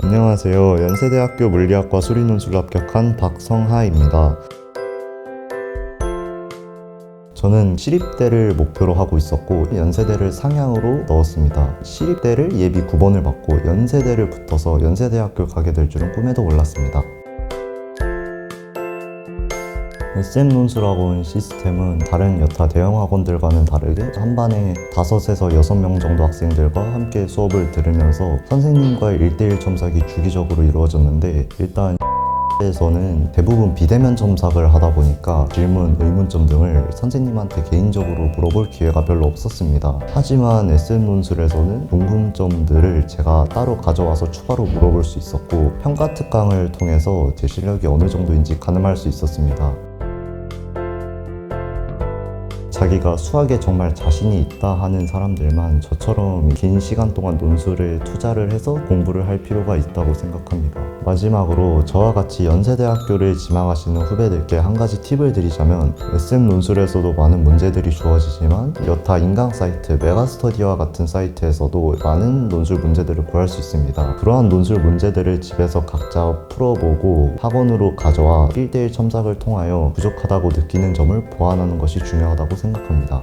안녕하세요. 연세대학교 물리학과 수리논술 합격한 박성하입니다. 저는 시립대를 목표로 하고 있었고 연세대를 상향으로 넣었습니다. 시립대를 예비 9번을 받고 연세대를 붙어서 연세대학교 가게 될 줄은 꿈에도 몰랐습니다. SM 논술학원 시스템은 다른 여타 대형 학원들과는 다르게 한 반에 5에서 6명 정도 학생들과 함께 수업을 들으면서 선생님과의 1대1 첨삭이 주기적으로 이루어졌는데 일단 에서는 대부분 비대면 첨삭을 하다 보니까 질문, 의문점 등을 선생님한테 개인적으로 물어볼 기회가 별로 없었습니다. 하지만 SM 논술에서는 궁금점들을 제가 따로 가져와서 추가로 물어볼 수 있었고 평가 특강을 통해서 제 실력이 어느 정도인지 가늠할 수 있었습니다. 자기가 수학에 정말 자신이 있다 하는 사람들만 저처럼 긴 시간 동안 논술에 투자를 해서 공부를 할 필요가 있다고 생각합니다. 마지막으로 저와 같이 연세대학교를 지망하시는 후배들께 한 가지 팁을 드리자면 SM 논술에서도 많은 문제들이 주어지지만 여타 인강 사이트 메가스터디와 같은 사이트에서도 많은 논술 문제들을 구할 수 있습니다. 그러한 논술 문제들을 집에서 각자 풀어보고 학원으로 가져와 1대1 첨삭을 통하여 부족하다고 느끼는 점을 보완하는 것이 중요하다고 생각합니다.